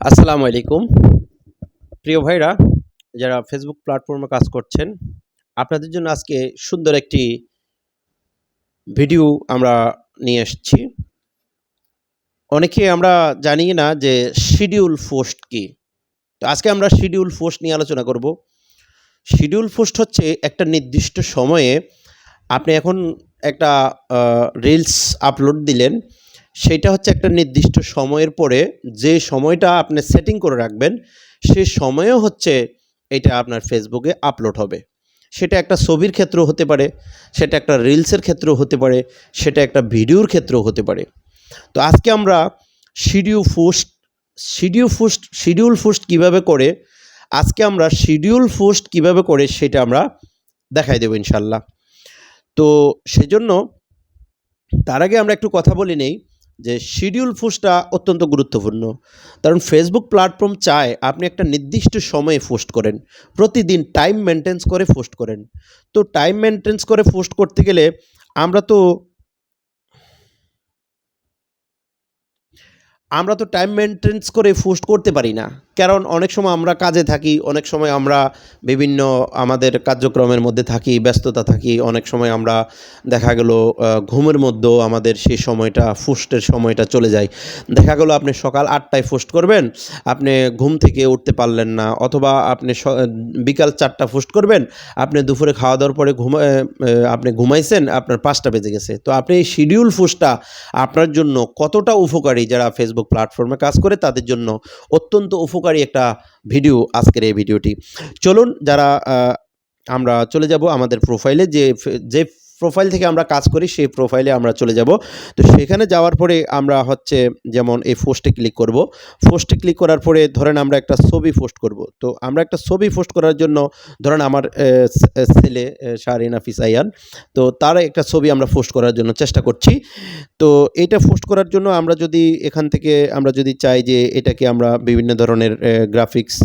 আসসালামু আলাইকুম। প্রিয় ভাইরা, যারা ফেসবুক প্ল্যাটফর্মে কাজ করছেন, আপনাদের জন্য আজকে সুন্দর একটি ভিডিও আমরা নিয়ে এসেছি। অনেকে আমরা জানি না যে শিডিউল পোস্ট কি। তো আজকে আমরা শিডিউল পোস্ট নিয়ে আলোচনা করব। শিডিউল পোস্ট হচ্ছে একটা নির্দিষ্ট সময়ে আপনি এখন একটা রিলস আপলোড দিলেন। সেটা হচ্ছে একটা নির্দিষ্ট সময়ের পরে যে সময়টা আপনি সেটিং করে রাখবেন, সে সময়ও হচ্ছে এটা আপনার ফেসবুকে আপলোড হবে। সেটা একটা ছবির ক্ষেত্রেও হতে পারে, সেটা একটা রিলসের ক্ষেত্রেও হতে পারে, সেটা একটা ভিডিওর ক্ষেত্রেও হতে পারে। তো আজকে আমরা schedule post schedule post schedule post কীভাবে করে, আজকে আমরা শিডিউল পোস্ট কীভাবে করে সেটা আমরা দেখাই দেবো ইনশাল্লাহ। তো সেজন্য তার আগে আমরা একটু কথা বলে নেই যে শিডিউল পোস্টটা অত্যন্ত গুরুত্বপূর্ণ। কারণ ফেসবুক প্ল্যাটফর্ম চায় আপনি একটা নির্দিষ্ট সময়ে পোস্ট করেন। প্রতিদিন টাইম মেনটেন্স করে পোস্ট করেন। তো টাইম মেনটেন্স করে পোস্ট করতে গেলে আমরা তো আমরা তো টাইম মেনটেন্স করে পোস্ট করতে পারি না। কারণ অনেক সময় আমরা কাজে থাকি, অনেক সময় আমরা বিভিন্ন আমাদের কার্যক্রমের মধ্যে থাকি, ব্যস্ততা থাকি, অনেক সময় আমরা দেখা গেল ঘুমের মধ্যেও আমাদের সেই সময়টা পোস্টের সময়টা চলে যায়। দেখা গেল আপনি সকাল আটটায় পোস্ট করবেন, আপনি ঘুম থেকে উঠতে পারলেন না, অথবা আপনি বিকাল চারটা পোস্ট করবেন, আপনি দুপুরে খাওয়া দাওয়ার পরে ঘুমা আপনি ঘুমাইছেন, আপনার পাঁচটা বেজে গেছে। তো আপনি এই শিডিউল পোস্টটা আপনার জন্য কতটা উপকারী যারা ফেসবুক প্ল্যাটফর্মে কাজ করে, তাদের জন্য অত্যন্ত উপকারী একটা ভিডিও আজকের এই ভিডিওটি চলুন যারা আমরা চলে যাব আমাদের প্রোফাইলে যে যে প্রোফাইল থেকে আমরা কাজ করি, সেই প্রোফাইলে আমরা চলে যাব। তো সেখানে যাওয়ার পরে আমরা হচ্ছে যেমন এই পোস্টে ক্লিক করব। পোস্টে ক্লিক করার পরে ধরেন আমরা একটা ছবি পোস্ট করব। তো আমরা একটা ছবি পোস্ট করার জন্য ধরেন আমার ছেলে শাহরিন, হাফিজ, আয়ান, তো তার একটা ছবি আমরা পোস্ট করার জন্য চেষ্টা করছি। তো এটা পোস্ট করার জন্য আমরা যদি এখান থেকে আমরা যদি চাই যে এটাকে আমরা বিভিন্ন ধরনের গ্রাফিক্স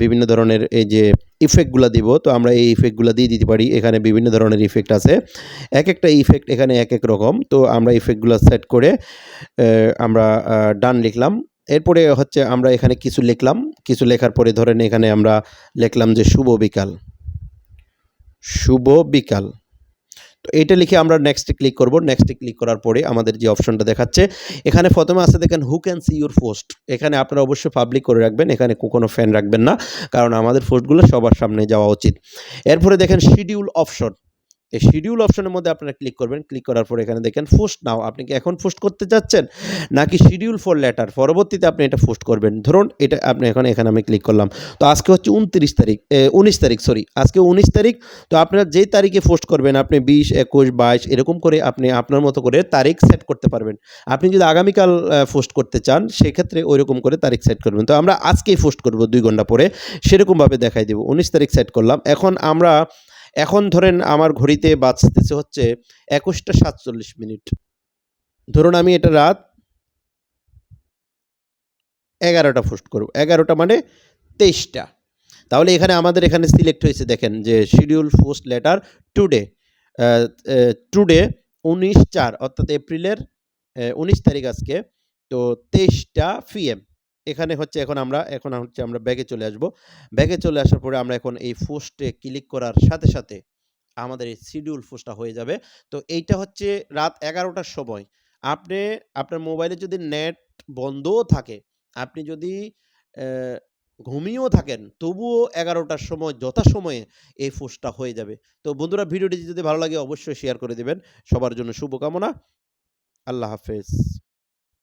বিভিন্ন ধরনের এই যে ইফেক্টগুলো দিব, তো আমরা এই ইফেক্টগুলো দিয়ে দিতে পারি। এখানে বিভিন্ন ধরনের ইফেক্ট আছে। এক একটা ইফেক্ট এখানে এক এক রকম। তো আমরা ইফেক্টগুলো সেট করে আমরা ডান লিখলাম। এরপরে হচ্ছে আমরা এখানে কিছু লিখলাম। কিছু লেখার পরে ধরেন এখানে আমরা লিখলাম যে শুভ বিকাল। শুভ বিকাল। তো এটা লিখে আমরা নেক্সটে ক্লিক করব। নেক্সটে ক্লিক করার পরে আমাদের যে অপশনটা দেখাচ্ছে, এখানে প্রথমে আছে দেখেন who can see your post এখানে আপনারা অবশ্যই পাবলিক করে রাখবেন, এখানে কোনো ফ্যান রাখবেন না, কারণ আমাদের পোস্টগুলো সবার সামনে যাওয়া উচিত। এরপরে দেখেন শিডিউল অপশন এই শিডিউল অপশনের মধ্যে আপনারা ক্লিক করবেন। ক্লিক করার পর এখানে দেখেন পোস্ট নাও আপনি কি এখন পোস্ট করতে চাচ্ছেন? নাকি শিডিউল ফর লেটার পরবর্তীতে আপনি এটা পোস্ট করবেন। ধরুন এটা আপনি এখন এখানে আমি ক্লিক করলাম। তো আজকে হচ্ছে উনত্রিশ তারিখ উনিশ তারিখ সরি আজকে উনিশ তারিখ। তো আপনার যেই তারিখে পোস্ট করবেন, আপনি বিশ, একুশ, বাইশ, এরকম করে আপনি আপনার মতো করে তারিখ সেট করতে পারবেন। আপনি যদি আগামীকাল পোস্ট করতে চান, সেক্ষেত্রে ওইরকম করে তারিখ সেট করবেন। তো আমরা আজকেই পোস্ট করব দুই ঘণ্টা পরে। সেরকমভাবে দেখাই দেবো। উনিশ তারিখ সেট করলাম। এখন আমরা এখন ধরেন আমার ঘড়িতে বাঁচতেছে হচ্ছে একুশটা সাতচল্লিশ মিনিট। ধরুন আমি এটা রাত এগারোটা পোস্ট করব। এগারোটা মানে তেইশটা। তাহলে এখানে আমাদের এখানে সিলেক্ট হয়েছে দেখেন যে schedule post later today today উনিশ চার অর্থাৎ এপ্রিলের উনিশ তারিখ আজকে, তো তেইশটা পিএম এখানে হচ্ছে এখন আমরা, এখন হচ্ছে আমরা ব্যাগে চলে আসব। ব্যাগে চলে আসার পরে আমরা এখন এই পোস্টে ক্লিক করার সাথে সাথে আমাদের এই শিডিউল পোস্টটা হয়ে যাবে। তো এইটা হচ্ছে রাত এগারোটার সময়। আপনি, আপনার মোবাইলে যদি নেট বন্ধও থাকে, আপনি যদি ঘুমিয়েও থাকেন, তবুও এগারোটার সময়, যথাসময়ে এই পোস্টটা হয়ে যাবে। তো বন্ধুরা, ভিডিওটি যদি ভালো লাগে, অবশ্যই শেয়ার করে দেবেন। সবার জন্য শুভকামনা। আল্লাহ হাফেজ।